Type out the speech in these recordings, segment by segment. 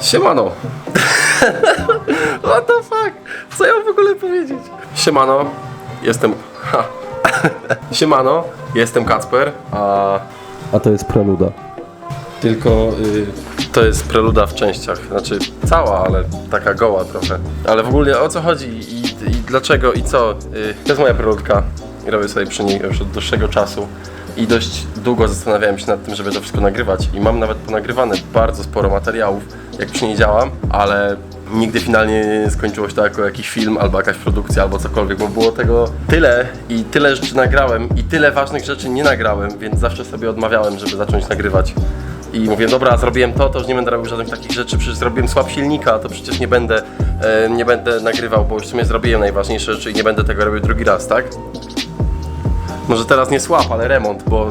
Siemano. What the fuck? Co ja mam w ogóle powiedzieć? Siemano. Jestem... Ha. Siemano. Jestem Kacper, a... A to jest preluda. Tylko y, to jest preluda w częściach, znaczy cała, ale taka goła trochę. Ale w ogóle o co chodzi i, i dlaczego i co? Y, to jest moja preludka i robię sobie przy niej już od dłuższego czasu. I dość długo zastanawiałem się nad tym, żeby to wszystko nagrywać. I mam nawet ponagrywane bardzo sporo materiałów, jak przy niej działam, ale nigdy finalnie nie skończyło się to jako jakiś film, albo jakaś produkcja, albo cokolwiek, bo było tego tyle i tyle rzeczy nagrałem i tyle ważnych rzeczy nie nagrałem, więc zawsze sobie odmawiałem, żeby zacząć nagrywać. I mówię, dobra, zrobiłem to, to już nie będę robił żadnych takich rzeczy, przecież zrobiłem słab silnika, to przecież nie będę, e, nie będę nagrywał, bo już w sumie zrobiłem najważniejsze rzeczy i nie będę tego robił drugi raz, tak? Może teraz nie słab, ale remont, bo,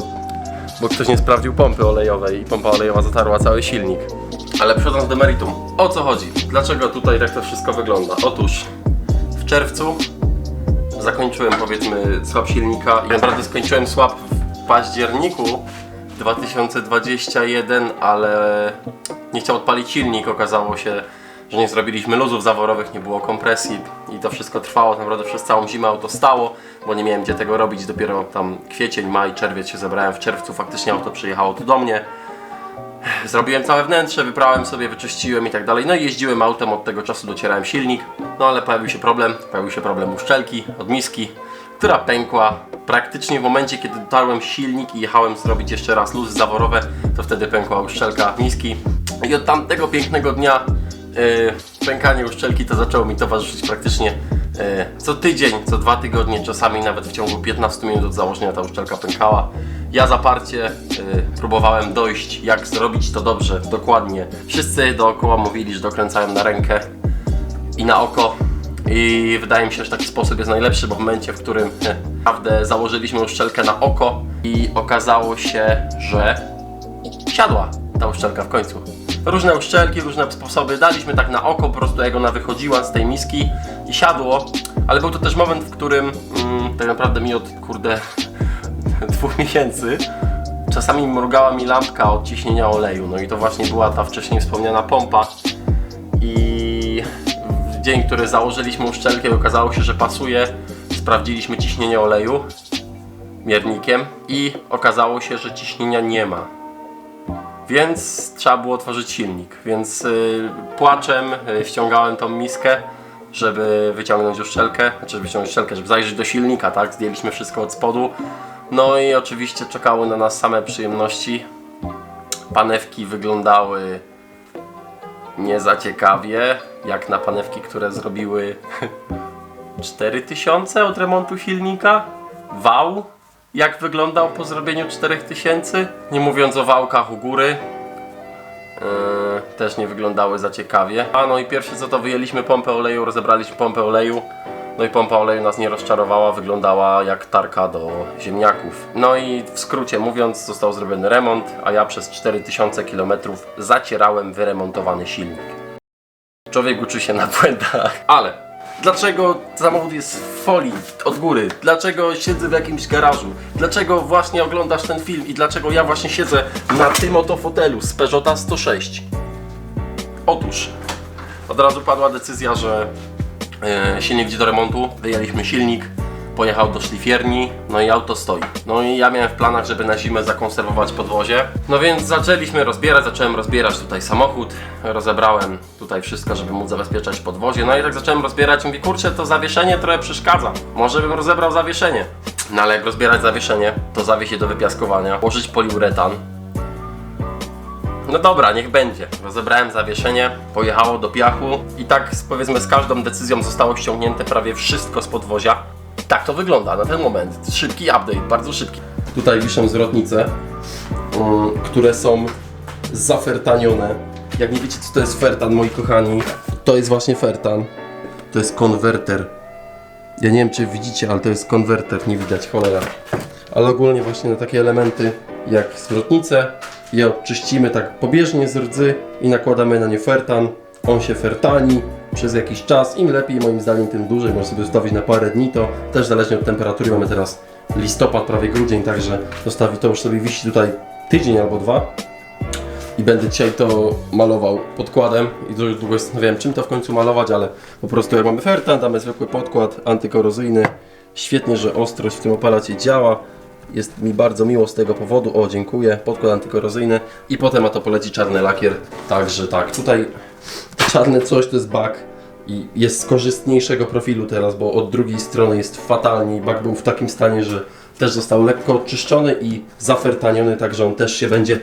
bo ktoś nie sprawdził pompy olejowej i pompa olejowa zatarła cały silnik. Ale przechodząc do meritum, o co chodzi? Dlaczego tutaj tak to wszystko wygląda? Otóż w czerwcu zakończyłem powiedzmy słab silnika i naprawdę skończyłem słab w październiku 2021, ale nie chciał odpalić silnik, okazało się, że nie zrobiliśmy luzów zaworowych, nie było kompresji i to wszystko trwało tak naprawdę przez całą zimę auto stało, bo nie miałem gdzie tego robić, dopiero tam kwiecień, maj, czerwiec się zebrałem w czerwcu, faktycznie auto przyjechało tu do mnie. Zrobiłem całe wnętrze, wyprałem sobie, wyczyściłem i tak dalej. No i jeździłem autem, od tego czasu docierałem silnik. No ale pojawił się problem, pojawił się problem uszczelki od miski, która pękła. Praktycznie w momencie, kiedy dotarłem silnik i jechałem zrobić jeszcze raz luzy zaworowe, to wtedy pękła uszczelka miski. I od tamtego pięknego dnia yy, pękanie uszczelki to zaczęło mi towarzyszyć praktycznie yy, co tydzień, co dwa tygodnie, czasami nawet w ciągu 15 minut od założenia ta uszczelka pękała. Ja zaparcie y, próbowałem dojść, jak zrobić to dobrze, dokładnie. Wszyscy dookoła mówili, że dokręcają na rękę i na oko. I wydaje mi się, że taki sposób jest najlepszy, bo w momencie, w którym naprawdę założyliśmy uszczelkę na oko i okazało się, że siadła ta uszczelka w końcu. Różne uszczelki, różne sposoby. Daliśmy tak na oko, po prostu jak ona wychodziła z tej miski i siadło. Ale był to też moment, w którym mm, tak naprawdę mi od kurde dwóch miesięcy czasami mrugała mi lampka od ciśnienia oleju. No i to właśnie była ta wcześniej wspomniana pompa. I w dzień, który założyliśmy uszczelkę okazało się, że pasuje, sprawdziliśmy ciśnienie oleju miernikiem i okazało się, że ciśnienia nie ma. Więc trzeba było otworzyć silnik. Więc y, płaczem y, ściągałem tą miskę, żeby wyciągnąć uszczelkę, znaczy wyciągnąć uszczelkę, żeby zajrzeć do silnika, tak? Zdjęliśmy wszystko od spodu. No i oczywiście czekały na nas same przyjemności. Panewki wyglądały nie za ciekawie, jak na panewki, które zrobiły 4000 od remontu silnika. Wał, jak wyglądał po zrobieniu 4000. Nie mówiąc o wałkach u góry. Yy, też nie wyglądały za ciekawie. A no i pierwsze co to wyjęliśmy pompę oleju, rozebraliśmy pompę oleju. No i pompa oleju nas nie rozczarowała, wyglądała jak tarka do ziemniaków. No i w skrócie mówiąc, został zrobiony remont, a ja przez 4000 km zacierałem wyremontowany silnik. Człowiek uczy się na błędach. Ale dlaczego samochód jest w folii od góry? Dlaczego siedzę w jakimś garażu? Dlaczego właśnie oglądasz ten film i dlaczego ja właśnie siedzę na tym oto fotelu z Peugeota 106? Otóż od razu padła decyzja, że e, silnik idzie do remontu. Wyjęliśmy silnik, pojechał do szlifierni, no i auto stoi. No i ja miałem w planach, żeby na zimę zakonserwować podwozie. No więc zaczęliśmy rozbierać, zacząłem rozbierać tutaj samochód, rozebrałem tutaj wszystko, żeby móc zabezpieczać podwozie. No i tak zacząłem rozbierać mówię, kurczę, to zawieszenie trochę przeszkadza. Może bym rozebrał zawieszenie. No ale jak rozbierać zawieszenie, to zawieźć je do wypiaskowania, włożyć poliuretan, no dobra, niech będzie. Rozebrałem zawieszenie, pojechało do piachu i tak powiedzmy z każdą decyzją zostało ściągnięte prawie wszystko z podwozia. Tak to wygląda na ten moment. Szybki update, bardzo szybki. Tutaj wiszą zwrotnice, mm, które są zafertanione. Jak nie wiecie co to jest fertan, moi kochani, to jest właśnie fertan. To jest konwerter. Ja nie wiem czy widzicie, ale to jest konwerter, nie widać, cholera. Ale ogólnie właśnie na takie elementy jak zwrotnice je odczyścimy tak pobieżnie z rdzy i nakładamy na nie fertan. On się fertani przez jakiś czas. Im lepiej moim zdaniem, tym dłużej. Można sobie zostawić na parę dni. To też zależnie od temperatury. Mamy teraz listopad, prawie grudzień, także zostawi to już sobie wisi tutaj tydzień albo dwa. i będę dzisiaj to malował podkładem i dużo długo zastanawiałem czym to w końcu malować, ale po prostu jak mamy fertan, damy zwykły podkład antykorozyjny. Świetnie, że ostrość w tym aparacie działa. Jest mi bardzo miło z tego powodu. O, dziękuję. Podkład antykorozyjny i potem na to poleci czarny lakier. Także tak, tutaj czarne coś to jest bak i jest z korzystniejszego profilu teraz, bo od drugiej strony jest fatalnie. Bak był w takim stanie, że też został lekko oczyszczony i zafertaniony, także on też się będzie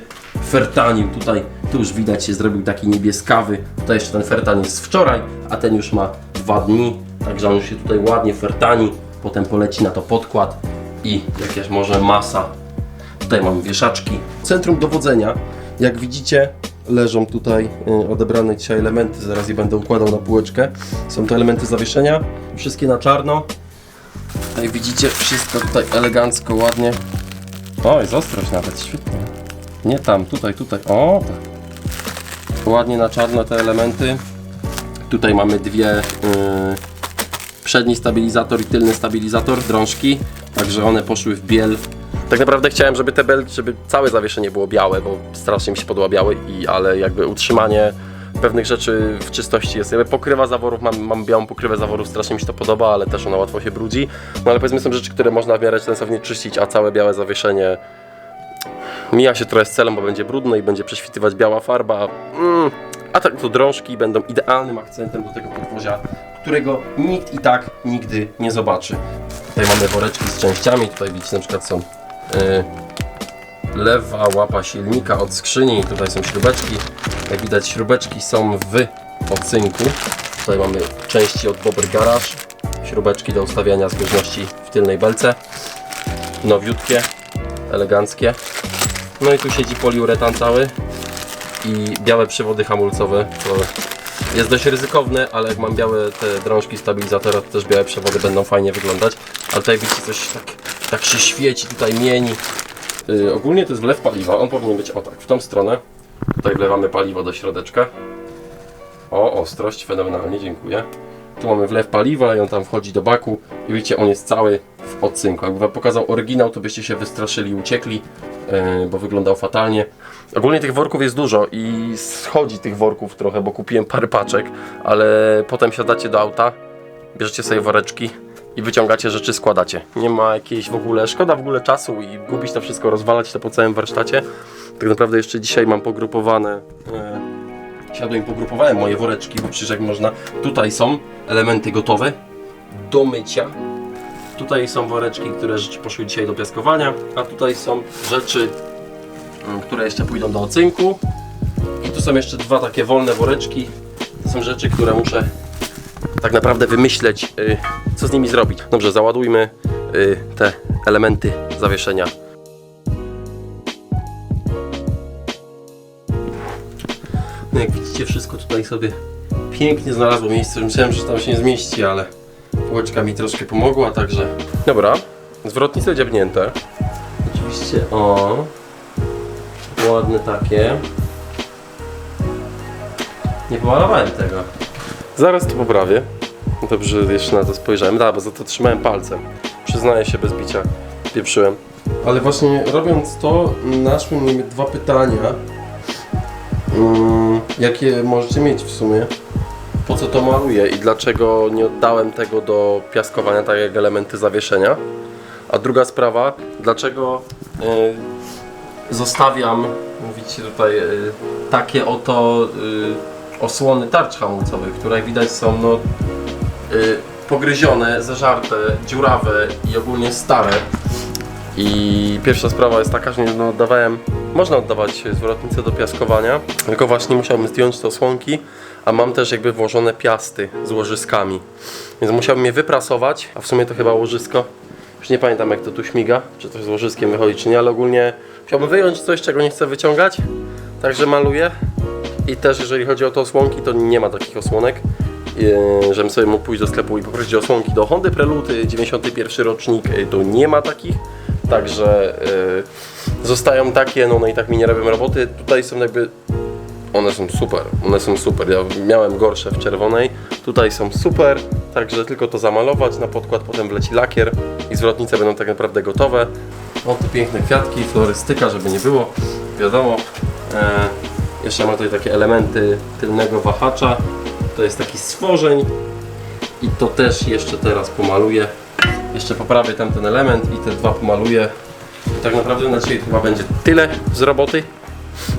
fertanił. Tutaj tu już widać się zrobił taki niebieskawy. Tutaj jeszcze ten fertan jest z wczoraj, a ten już ma dwa dni, także on już się tutaj ładnie fertani. Potem poleci na to podkład i jakaś może masa Tutaj mam wieszaczki. Centrum dowodzenia. Jak widzicie, leżą tutaj y, odebrane dzisiaj elementy. Zaraz je będę układał na półeczkę. Są to elementy zawieszenia. Wszystkie na czarno. Tutaj widzicie wszystko tutaj elegancko, ładnie. O, jest ostrość nawet, świetnie. Nie tam, tutaj, tutaj. O, tak. Ładnie na czarno te elementy. Tutaj mamy dwie y, przedni stabilizator i tylny stabilizator, drążki, także one poszły w biel. Tak naprawdę chciałem, żeby te belki, żeby całe zawieszenie było białe, bo strasznie mi się podoba białe, i, ale jakby utrzymanie pewnych rzeczy w czystości jest. Jakby pokrywa zaworów, mam, mam białą pokrywę zaworów, strasznie mi się to podoba, ale też ona łatwo się brudzi. No ale powiedzmy są rzeczy, które można w miarę sensownie czyścić, a całe białe zawieszenie mija się trochę z celem, bo będzie brudne i będzie prześwitywać biała farba. Mm. A tak to drążki będą idealnym akcentem do tego podwozia, którego nikt i tak nigdy nie zobaczy. Tutaj mamy woreczki z częściami, tutaj widzicie na przykład są lewa łapa silnika od skrzyni, tutaj są śrubeczki. Jak widać śrubeczki są w ocynku. Tutaj mamy części od Bobber Garage, śrubeczki do ustawiania zbieżności w tylnej belce. Nowiutkie, eleganckie. No i tu siedzi poliuretan cały i białe przewody hamulcowe. To jest dość ryzykowne, ale jak mam białe te drążki stabilizatora, to też białe przewody będą fajnie wyglądać. Ale tutaj widzicie coś tak, tak się świeci, tutaj mieni. Yy, ogólnie to jest wlew paliwa, on powinien być o tak, w tą stronę. Tutaj wlewamy paliwo do środeczka. O, ostrość, fenomenalnie, dziękuję. Tu mamy wlew paliwa i on tam wchodzi do baku i widzicie, on jest cały w odcynku. Jakby wam pokazał oryginał, to byście się wystraszyli uciekli, yy, bo wyglądał fatalnie. Ogólnie tych worków jest dużo i schodzi tych worków trochę, bo kupiłem parę paczek, ale potem siadacie do auta, bierzecie sobie woreczki i wyciągacie rzeczy, składacie. Nie ma jakiejś w ogóle, szkoda w ogóle czasu i gubić to wszystko, rozwalać to po całym warsztacie. Tak naprawdę jeszcze dzisiaj mam pogrupowane, e, siadłem i pogrupowałem moje woreczki, bo przecież jak można, tutaj są elementy gotowe do mycia. Tutaj są woreczki, które rzeczy poszły dzisiaj do piaskowania, a tutaj są rzeczy, mm, które jeszcze pójdą do ocynku. I tu są jeszcze dwa takie wolne woreczki. To są rzeczy, które muszę tak naprawdę wymyśleć, y, co z nimi zrobić. Dobrze, załadujmy y, te elementy zawieszenia. No jak widzicie, wszystko tutaj sobie pięknie znalazło miejsce. Myślałem, że tam się nie zmieści, ale półeczka mi troszkę pomogła, także... Dobra, zwrotnice dziabnięte. Oczywiście, o... Ładne takie. Nie pomalowałem tego. Zaraz to poprawię. Dobrze, jeszcze na to spojrzałem. Da, bo za to trzymałem palcem. Przyznaję się bez bicia. Pieprzyłem. Ale właśnie robiąc to, naszły mnie dwa pytania. Mm, jakie możecie mieć w sumie? Po co to maluję i dlaczego nie oddałem tego do piaskowania, tak jak elementy zawieszenia? A druga sprawa, dlaczego y, zostawiam, widzicie tutaj, y, takie oto y, osłony tarcz hamulcowych, które widać są no, y, pogryzione, zeżarte, dziurawe i ogólnie stare. I pierwsza sprawa jest taka, że no, oddawałem, można oddawać zwrotnicę do piaskowania, tylko właśnie musiałbym zdjąć te osłonki, a mam też jakby włożone piasty z łożyskami. Więc musiałbym je wyprasować, a w sumie to chyba łożysko, już nie pamiętam jak to tu śmiga, czy to z łożyskiem wychodzi czy nie, ale ogólnie chciałbym wyjąć coś, czego nie chcę wyciągać, także maluję. I też jeżeli chodzi o te osłonki, to nie ma takich osłonek. Yy, żebym sobie mógł pójść do sklepu i poprosić osłonki do Hondy Preluty 91 rocznik, yy, to nie ma takich. Także yy, zostają takie, no, no i tak mi nie robią roboty. Tutaj są jakby one są super, one są super. Ja miałem gorsze w czerwonej, tutaj są super, także tylko to zamalować na podkład, potem wleci lakier i zwrotnice będą tak naprawdę gotowe. O, te piękne kwiatki, florystyka, żeby nie było, wiadomo. E, Jeszcze ma tutaj takie elementy tylnego wahacza. To jest taki stworzeń. I to też jeszcze teraz pomaluję. Jeszcze poprawię tamten element i te dwa pomaluję. I tak naprawdę na dzisiaj chyba będzie tyle z roboty,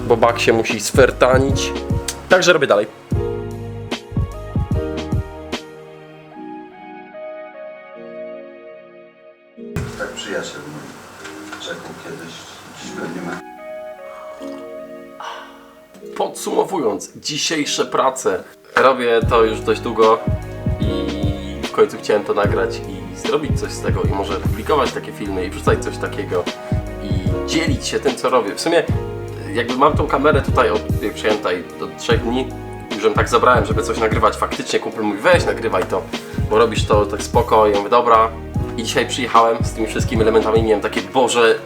bo bak się musi sfertanić. Także robię dalej. Podsumowując dzisiejsze prace, robię to już dość długo i w końcu chciałem to nagrać i zrobić coś z tego i może publikować takie filmy i wrzucać coś takiego i dzielić się tym co robię. W sumie jakby mam tą kamerę tutaj od jak przyjąłem tutaj do trzech dni już ją tak zabrałem, żeby coś nagrywać. Faktycznie kumpel mówi weź nagrywaj to, bo robisz to tak spoko i mówię dobra. I dzisiaj przyjechałem z tymi wszystkimi elementami i miałem takie Boże,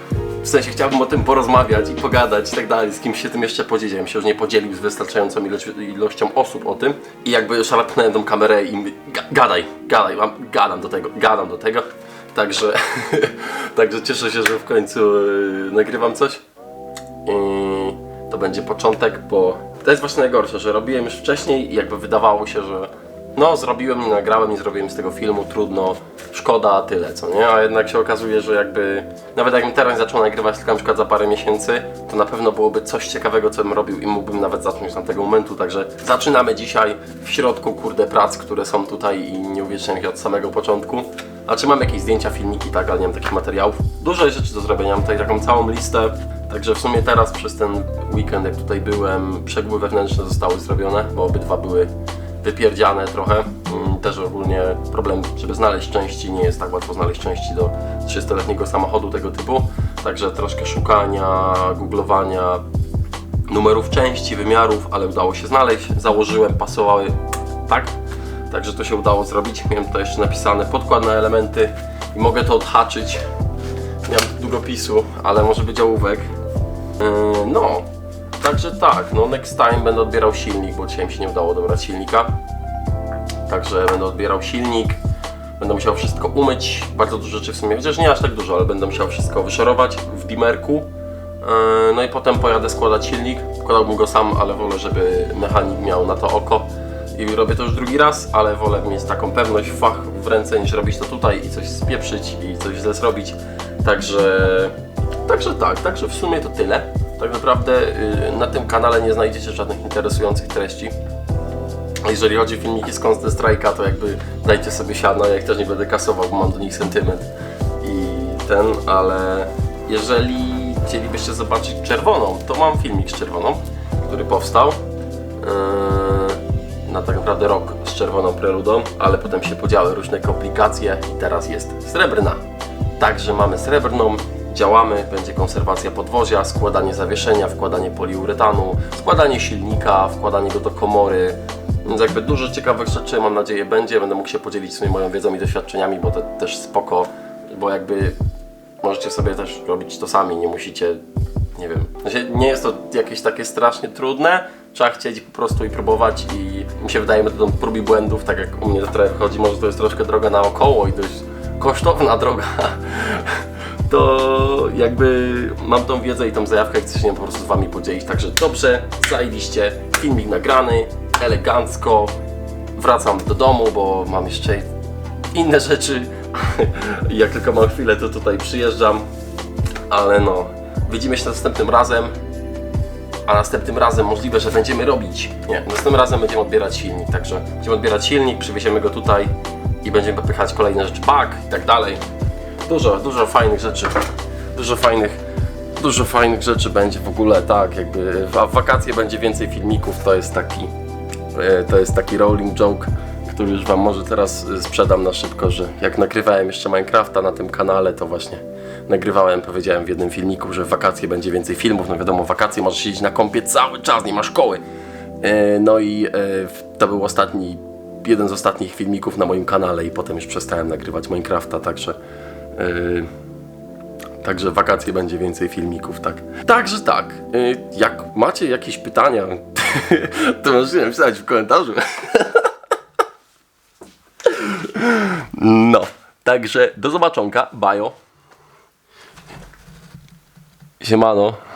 w sensie chciałbym o tym porozmawiać i pogadać i tak dalej, z kimś się tym jeszcze bym się już nie podzielił z wystarczającą ilością osób o tym. I jakby szarpnąłem tą kamerę i mówię, "Ga- gadaj, gadaj, mam, gadam do tego, gadam do tego. Także, także cieszę się, że w końcu yy, nagrywam coś. I to będzie początek, bo to jest właśnie najgorsze, że robiłem już wcześniej i jakby wydawało się, że no zrobiłem, nie nagrałem, nie zrobiłem z tego filmu, trudno, szkoda, tyle, co nie? A jednak się okazuje, że jakby nawet jakbym teraz zaczął nagrywać tylko na przykład za parę miesięcy, to na pewno byłoby coś ciekawego, co bym robił i mógłbym nawet zacząć na tego momentu, także zaczynamy dzisiaj w środku, kurde, prac, które są tutaj i nie uwieczniam się od samego początku. A czy mam jakieś zdjęcia, filmiki, tak, ale nie mam takich materiałów. Dużo rzeczy do zrobienia, mam tutaj taką całą listę. Także w sumie teraz przez ten weekend, jak tutaj byłem, przegły wewnętrzne zostały zrobione, bo obydwa były wypierdziane trochę. Mm, Też ogólnie problem, żeby znaleźć części, nie jest tak łatwo znaleźć części do 300-letniego samochodu tego typu. Także troszkę szukania, googlowania, numerów części, wymiarów, ale udało się znaleźć. Założyłem, pasowały tak. Także to się udało zrobić. Miałem tutaj jeszcze napisane podkład na elementy i mogę to odhaczyć. Mam długopisu, ale może być ołówek. Yy, no, także tak, no next time będę odbierał silnik, bo dzisiaj mi się nie udało dobrać silnika. Także będę odbierał silnik. Będę musiał wszystko umyć. Bardzo dużo rzeczy w sumie, chociaż nie aż tak dużo, ale będę musiał wszystko wyszorować w dimerku. Yy, No i potem pojadę składać silnik. Składałbym go sam, ale wolę, żeby mechanik miał na to oko. I robię to już drugi raz, ale wolę mieć taką pewność, fach w ręce, niż robić to tutaj i coś spieprzyć i coś źle zrobić. Także, także tak, także w sumie to tyle. Tak naprawdę yy, na tym kanale nie znajdziecie żadnych interesujących treści. Jeżeli chodzi o filmiki z Constant Strike'a, to jakby dajcie sobie siano, ja ich też nie będę kasował, bo mam do nich sentyment i ten, ale jeżeli chcielibyście zobaczyć czerwoną, to mam filmik z czerwoną, który powstał yy, na tak naprawdę rok z czerwoną preludą, ale potem się podziały różne komplikacje i teraz jest srebrna. Także mamy srebrną, działamy, będzie konserwacja podwozia, składanie zawieszenia, wkładanie poliuretanu, składanie silnika, wkładanie go do komory. Więc jakby dużo ciekawych rzeczy mam nadzieję będzie, będę mógł się podzielić swoją moją wiedzą i doświadczeniami, bo to też spoko, bo jakby możecie sobie też robić to sami, nie musicie, nie wiem, sensie nie jest to jakieś takie strasznie trudne, trzeba chcieć po prostu i próbować i mi się wydaje metodą prób i błędów, tak jak u mnie to trochę wychodzi, może to jest troszkę droga naokoło i dość kosztowna droga, to jakby mam tą wiedzę i tą zajawkę chcę się nią po prostu z Wami podzielić. Także dobrze, zajebiście, filmik nagrany, elegancko. Wracam do domu, bo mam jeszcze inne rzeczy. Jak tylko mam chwilę, to tutaj przyjeżdżam. Ale no, widzimy się następnym razem. A następnym razem możliwe, że będziemy robić. Nie, następnym razem będziemy odbierać silnik. Także będziemy odbierać silnik, przywieziemy go tutaj i będziemy popychać kolejne rzeczy, bak i tak dalej. Dużo, dużo fajnych rzeczy. Dużo fajnych, dużo fajnych rzeczy będzie w ogóle, tak, jakby w wakacje będzie więcej filmików, to jest taki, e, to jest taki rolling joke, który już Wam może teraz e, sprzedam na szybko, że jak nagrywałem jeszcze Minecrafta na tym kanale, to właśnie nagrywałem, powiedziałem w jednym filmiku, że w wakacje będzie więcej filmów, no wiadomo, wakacje możesz siedzieć na kąpie cały czas, nie ma szkoły. E, No i to był ostatni, jeden z ostatnich filmików na moim kanale i potem już przestałem nagrywać Minecrafta, także Także w wakacje będzie więcej filmików, tak. Także tak, y, jak macie jakieś pytania, to możecie napisać w komentarzu. No, także do zobaczonka, bajo. Siemano.